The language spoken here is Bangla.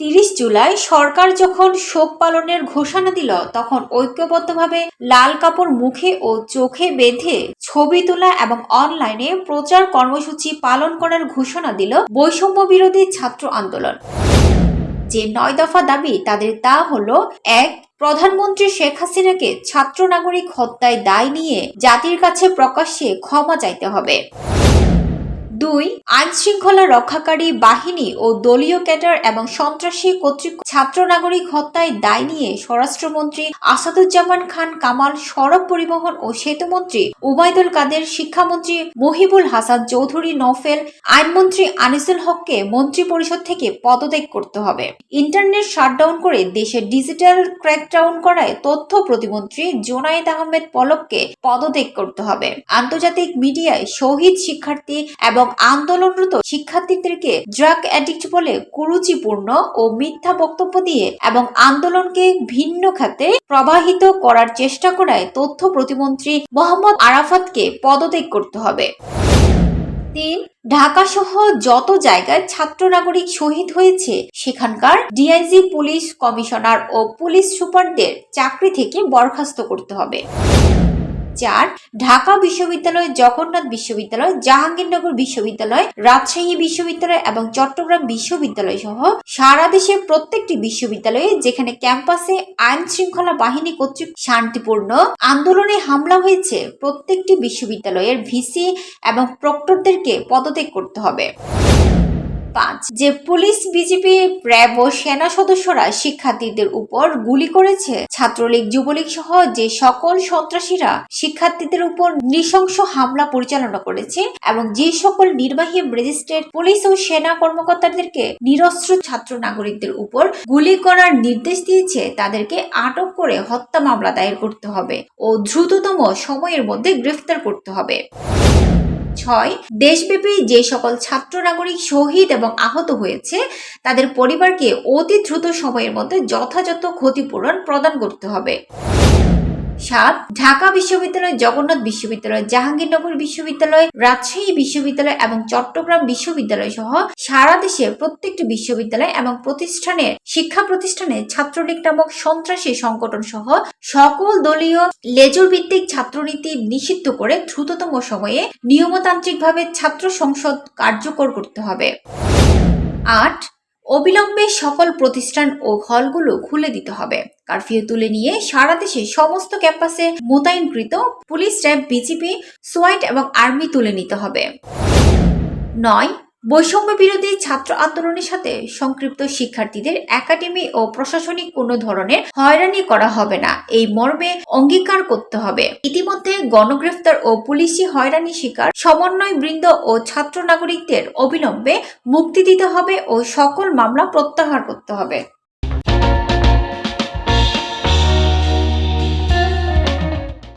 তিরিশ জুলাই সরকার যখন শোক পালনের ঘোষণা দিল, তখন ঐক্যবদ্ধভাবে লাল কাপড় মুখে ও চোখে বেঁধে ছবি তোলা এবং অনলাইনে প্রচার কর্মসূচি পালন করার ঘোষণা দিল বৈষম্য বিরোধী ছাত্র আন্দোলন। যে নয় দফা দাবি, তাদের তা হলো, এক, প্রধানমন্ত্রী শেখ হাসিনাকে ছাত্র নাগরিক হত্যায় দায় নিয়ে জাতির কাছে প্রকাশ্যে ক্ষমা চাইতে হবে। দুই আইন শৃঙ্খলা রক্ষাকারী বাহিনী ও দলীয় ক্যাডার এবং সন্ত্রাসী কর্তৃক ছাত্র নাগরিক হত্যায় দায় নিয়ে স্বরাষ্ট্রমন্ত্রী আসাদুজ্জামান খান, কামাল, সড়ক পরিবহন ও সেতুমন্ত্রী উবায়দুল কাদের, শিক্ষামন্ত্রী মহিবুল হাসান চৌধুরী নফেল আইনমন্ত্রী আনিসুল হককে মন্ত্রী পরিষদ থেকে পদত্যাগ করতে হবে। ইন্টারনেট শাটডাউন করে দেশে ডিজিটাল ক্র্যাকডাউন করায় তথ্য প্রতিমন্ত্রী জোনায়েদ আহমেদ পলককে পদত্যাগ করতে হবে। আন্তর্জাতিক মিডিয়ায় শহীদ শিক্ষার্থী এবং আন্দোলনরত শিক্ষার্থীদেরকে ড্রাগ অ্যাডিক্ট বলে কুরুচিপূর্ণ ও মিথ্যা বক্তব্য দিয়ে এবং আন্দোলনকে ভিন্ন খাতে প্রবাহিত করার চেষ্টা করায় তথ্য প্রতিমন্ত্রী মোহাম্মদ আরাফাতকে পদত্যাগ করতে হবে। তিন ঢাকা সহ যত জায়গায় ছাত্র নাগরিক শহীদ হয়েছে, সেখানকার ডিআইজি পুলিশ কমিশনার ও পুলিশ সুপারদের চাকরি থেকে বরখাস্ত করতে হবে। চার, ঢাকা বিশ্ববিদ্যালয়, জগন্নাথ বিশ্ববিদ্যালয়, জাহাঙ্গীরনগর বিশ্ববিদ্যালয়, রাজশাহী বিশ্ববিদ্যালয় এবং চট্টগ্রাম বিশ্ববিদ্যালয় সহ সারা দেশের প্রত্যেকটি বিশ্ববিদ্যালয়ে যেখানে ক্যাম্পাসে আইন শৃঙ্খলা বাহিনী কর্তৃক শান্তিপূর্ণ আন্দোলনে হামলা হয়েছে, প্রত্যেকটি বিশ্ববিদ্যালয়ের ভিসি এবং প্রক্টরদেরকে পদত্যাগ করতে হবে। পাঁচ, যে পুলিশ, বিজেপি, র্যাব ও সেনা সদস্যরা শিক্ষার্থীদের উপর গুলি করেছে। ছাত্রলীগ, যুবলীগ সহ যে সকল সন্ত্রাসীরা শিক্ষার্থীদের উপর নৃশংস হামলা পরিচালনা করেছে এবং যে সকল নির্বাহী ম্যাজিস্ট্রেট, পুলিশ ও সেনা কর্মকর্তাদেরকে নিরস্ত্র ছাত্র নাগরিকদের উপর গুলি করার নির্দেশ দিয়েছে, তাদেরকে আটক করে হত্যা মামলা দায়ের করতে হবে ও দ্রুততম সময়ের মধ্যে গ্রেফতার করতে হবে। ছয়, দেশব্যাপী যে সকল ছাত্র নাগরিক শহীদ এবং আহত হয়েছে, তাদের পরিবারকে অতি দ্রুত সময়ের মধ্যে যথাযথ ক্ষতিপূরণ প্রদান করতে হবে। সাত, ঢাকা বিশ্ববিদ্যালয়, জগন্নাথ বিশ্ববিদ্যালয়, জাহাঙ্গীরনগর বিশ্ববিদ্যালয়, রাজশাহী বিশ্ববিদ্যালয় এবং চট্টগ্রাম বিশ্ববিদ্যালয় সহ সারা দেশে প্রত্যেকটি বিশ্ববিদ্যালয় এবং প্রতিষ্ঠানের শিক্ষা প্রতিষ্ঠানে ছাত্রলীগ নামক সন্ত্রাসী সংগঠন সহ সকল দলীয় লেজুর ভিত্তিক ছাত্রনীতি নিষিদ্ধ করে দ্রুততম সময়ে নিয়মতান্ত্রিকভাবে ছাত্র সংসদ কার্যকর করতে হবে। আট অবিলম্বে সকল প্রতিষ্ঠান ও হলগুলো খুলে দিতে হবে। কারফিউ তুলে নিয়ে সারা দেশে সমস্ত ক্যাম্পাসে মোতায়েনকৃত পুলিশ র্যাব বিজিপি সোয়াইট এবং আর্মি তুলে নিতে হবে। নয় বৈষম্য বিরোধী ছাত্র আন্দোলনের সাথে সংক্ষিপ্ত শিক্ষার্থীদের একাডেমি ও প্রশাসনিক কোনো ধরনের হয়রানি করা হবে না। এই মর্মে অঙ্গীকার করতে হবে। ইতিমধ্যে গণগ্রেফতার ও পুলিশি হয়রানি শিকার সমন্বয় বৃন্দ ও ছাত্র নাগরিকদের অবিলম্বে মুক্তি দিতে হবে ও সকল মামলা প্রত্যাহার করতে হবে।